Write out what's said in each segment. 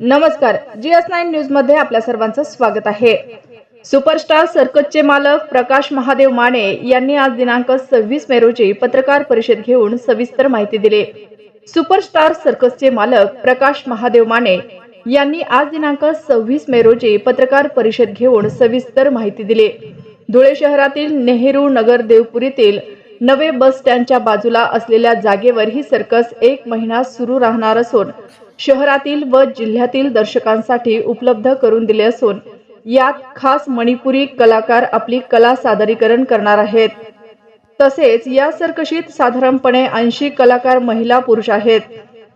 नमस्कार. G S nine न्यूजमध्ये आपल्या सर्वांचं स्वागत आहे. सुपरस्टार सर्कसचे मालक प्रकाश महादेव माने यांनी आज दिनांक सव्वीस मे रोजी पत्रकार परिषद घेऊन सविस्तर माहिती दिली. सुपरस्टार सर्कसचे मालक प्रकाश महादेव माने यांनी आज दिनांक सव्वीस मे रोजी पत्रकार परिषद घेऊन सविस्तर माहिती दिली. धुळे शहरातील नेहरू नगर देवपुरीतील नवे बस स्टँडच्या बाजूला असलेल्या जागेवर ही सर्कस एक महिना सुरू राहणार असून शहरातील व जिल्ह्यातील दर्शकांसाठी उपलब्ध करून दिले असून यात खास मणिपुरी कलाकार आपली कला सादरीकरण करणार आहेत. तसेच या सर्कशीत साधारणपणे ऐंशी कलाकार महिला पुरुष आहेत.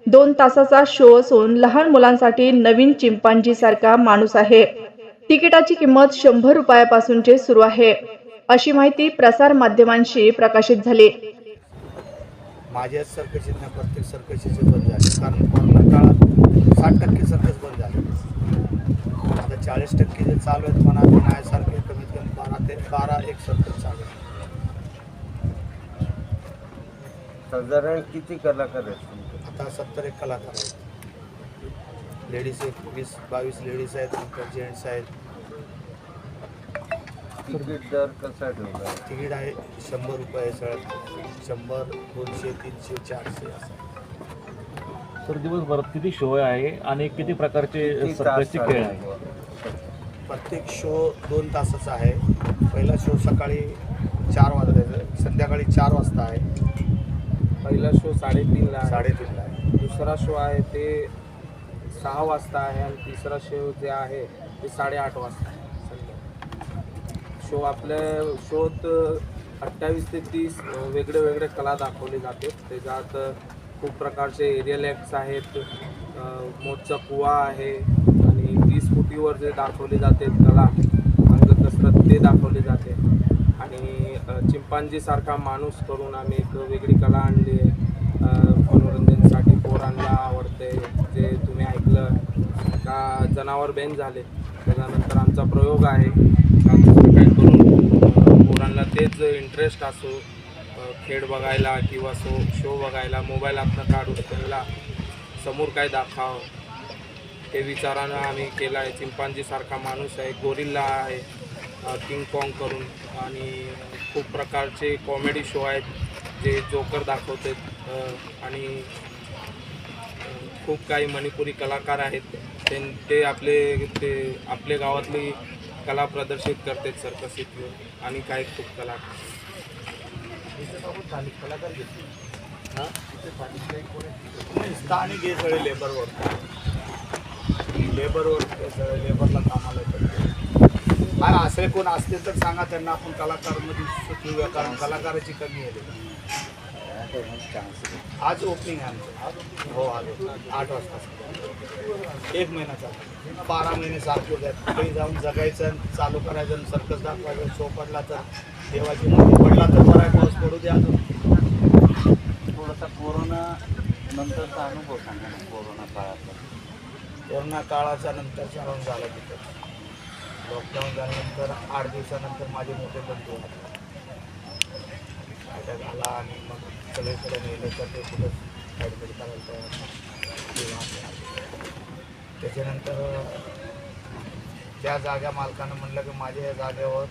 दोन तासाचा शो असून लहान मुलांसाठी नवीन चिंपांजी सारखा माणूस आहे. तिकिटाची किंमत शंभर रुपयापासूनचे सुरू आहे. अशी माहिती प्रसार माध्यमांशी प्रकाशित झाली. माझ्या सर्कशीतनं प्रत्येक सर्कशीचे बदल कारण साठ टक्के सर्कस बंद झाले. आता चाळीस टक्के जे चालू आहेत म्हणा नायसारखे कमीत कमी बारा ते बारा एक सर्कस चालू आहे साधारण किती कलाकार आहेत? आता सत्तर एक कलाकार आहेत. लेडीज एक वीस बावीस लेडीज आहेत नंतर जेंट्स आहेत. तिकीट दर कसा ठेवला? तिकीट आहे शंभर रुपये सगळ्यात शंभर दोनशे तीनशे चारशे असं. तर दिवसभरात किती शो आहे आणि किती प्रकारचे खेळ आहे? प्रत्येक शो दोन तासाचा आहे. पहिला शो सकाळी चार वाजता संध्याकाळी चार वाजता आहे. पहिला शो साडेतीनला आहे. साडेतीनला आहे. दुसरा शो आहे ते सहा वाजता आहे आणि तिसरा शो जे आहे ते साडेआठ वाजता आहे. संध्याकाळी शो आपल्या शोत अठ्ठावीस ते तीस वेगळे वेगळे कला दाखवले जाते. त्याच्यात खूप प्रकारचे एरियल ॲक्ट्स आहेत. मोठचा कुवा आहे आणि वीस फुटीवर जे दाखवले जाते कला अंगकसरत ते दाखवले जाते. आणि चिंपांजीसारखा माणूस करून आम्ही एक वेगळी कला आणली आहे. मनोरंजनासाठी पोरांना आवडते. जे तुम्ही ऐकलं का जनावर बेन झाले त्याच्यानंतर आमचा प्रयोग आहे. का काय करून पोरांना तेच इंटरेस्ट असो खेळ बघायला किंवा शो शो बघायला मोबाईल आपला काढून त्यांना समोर काय दाखव ते विचारानं आम्ही केलं आहे. चिंपांजीसारखा माणूस आहे गोरिल्ला आहे किंग कॉंग करून आणि खूप प्रकारचे कॉमेडी शो आहेत जे जोकर दाखवतात आणि खूप काही मणिपुरी कलाकार आहेत. ते ते आपले ते आपल्या गावातली कला प्रदर्शित करतात सर्कसीत आणि काही खूप कलाकार. हां? स्थानिक हे सगळे लेबरवर लेबरवर ते सगळे लेबरला कामाला येतात. काय असे कोण असतील तर सांगा त्यांना आपण कलाकारमध्ये सुचवूया कारण कलाकाराची कमी आहे. आज ओपनिंग आहे आमचं. हो आज आठ वाजता एक महिना चालू बारा महिने सारखे आहेत. काही जाऊन जगायचं आणि चालू करायचं सर्कस दाखवायचं चोपडला तर देवाची मूर्ती पडला तर बरा पाऊस पडू दे अजून. थोडासा कोरोना नंतरचा अनुभव सांगा ना कोरोना काळातला कोरोना काळाच्या नंतर चालून झालं तिथं. लॉकडाऊन झाल्यानंतर आठ दिवसानंतर माझे मोठे बंधू अटॅक आला आणि मग सगळीकडे नेलं तर ते कुठं ॲडमिट करायला तयार. त्याच्यानंतर त्या जागा मालकानं म्हणलं की माझ्या या जागेवर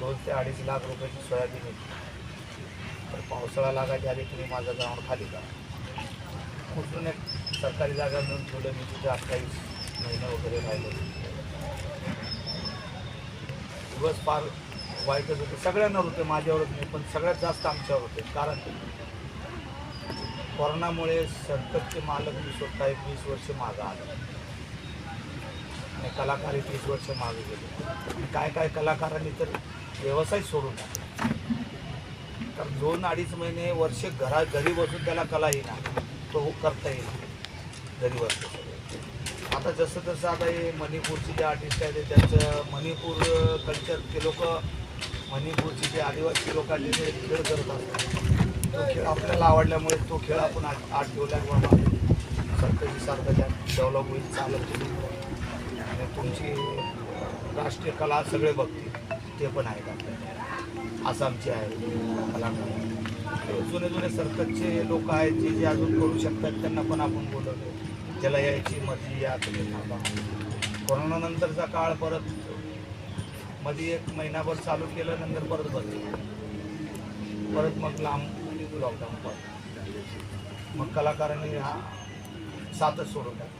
दोन ते अडीच लाख रुपयाची सोयाबीन होती. तर पावसाळा लागायच्या आधी तुम्ही माझं ग्राउंड खाली करा. कुठून एक सरकारी जागा मिळून ठेवलं मी तिथे अठ्ठावीस महिने वगैरे राहिलो. दिवस फार वाईटच होते. सगळ्यांवर होते माझ्यावरच नाही पण सगळ्यात जास्त आमच्यावर होते. कारण कोरोनामुळे संकटचे मालक मी स्वतः एक वीस वर्ष मागं आलं. कलाकार हे तीस वर्ष मागे गेले. आणि काय काय कलाकारांनी तर व्यवसाय सोडून टाकला. तर दोन अडीच महिने वर्ष घरा घरी बसून त्याला कला येणार तो करता येईल घरी बसतो आता जसं तसं आता हे मणिपूरचे जे आर्टिस्ट आहेत ते त्यांचं मणिपूर कल्चर ते लोक मणिपूरचे जे आदिवासी लोकांचे जे खेळ करत असतात. तो खेळ आपल्याला आवडल्यामुळे तो खेळ आपण आठ आत ठेवला बाबा सारखं त्या डेव्हलप होईल चालत होईल. तुमची राष्ट्रीय कला सगळे बघतील ते पण आहेत आपल्याला आसामचे आहे. कलाकार जुने जुने सर्कसचे लोक आहेत जे जे अजून करू शकतात त्यांना पण आपण बोलवतो ज्याला यायची मधी या तुम्ही थांबा. कोरोनानंतरचा काळ परत मध्ये एक महिनाभर चालू केलं नंतर परत बंद. परत मग लांब लॉकडाऊन परत. मग कलाकारांनी हा साथच सोडून टाकला.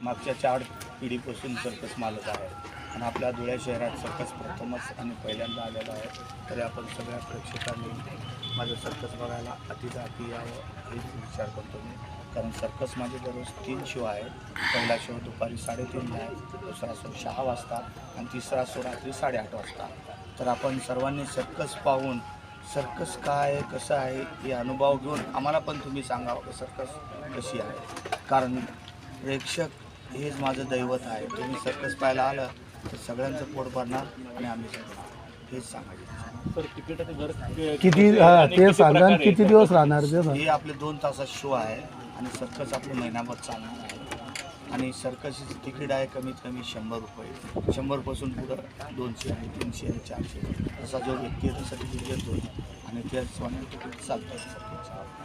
मागच्या चार पिढीपासून सर्कस मालक आहे. आणि आपल्या धुळ्या शहरात सर्कस प्रथमच आणि पहिल्यांदा आलेला आहे. तरी आपण सगळ्या प्रेक्षकांनी माझं सर्कस बघायला अतिथी यावं हेच विचार करतो मी. कारण सर्कस माझे दररोज तीन शो आहे पहिला शो दुपारी साडेतीनला आहे दुसरा शो सहा वाजता आणि तिसरा शो रात्री साडेआठ वाजता. तर आपण सर्वांनी सर्कस पाहून सर्कस काय आहे कसं आहे हे अनुभव घेऊन आम्हाला पण तुम्ही सांगावं की सर्कस कशी आहे. कारण प्रेक्षक हेच माझं दैवत आहे. तुम्ही सर्कस पाहायला आलं तर सगळ्यांचं पोट भरणार आणि आम्ही हेच सांगायचं किती हा ते सांगा आणि किती दिवस राहणार ते सांगा. हे आपले दोन तासात शो आहे आणि सर्कस आपलं महिनाभर चालणार आहे. आणि सर्कसची तिकीट आहे कमीत कमी शंभर रुपये. शंभरपासून पुढं दोनशे आहे तीनशे आहे चारशे तसा जो व्यक्ती आहे तसा तिकीट घेतो आणि त्याचप्रमाणे तिकीट चालतं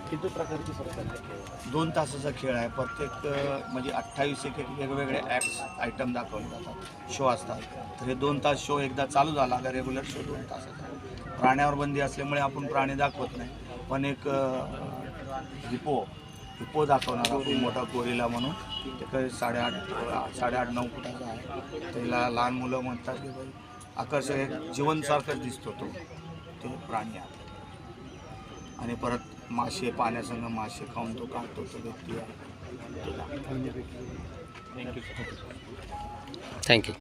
किती प्रकारचे दोन तासाचा खेळ आहे. प्रत्येक म्हणजे अठ्ठावीस एक एक वेगवेगळे ॲक्ट्स आयटम दाखवले जातात. शो असतात. तर हे दोन तास शो एकदा चालू झाला. का रेग्युलर शो दोन तासाचा प्राण्यावर बंदी असल्यामुळे आपण प्राणी दाखवत नाही. पण एक हिपो हिपो दाखवणार आपण मोठा गोरिला म्हणून. ते साडेआठ साडेआठ नऊ फुटाचा आहे. त्याला लहान मुलं म्हणतात की आकर्षक एक जीवनसारखंच दिसतो तो. ते प्राणी आहे. आणि परत मासे पाण्यासंग मासे खाऊन तो काढतो तो व्यक्ती you. थँक्यू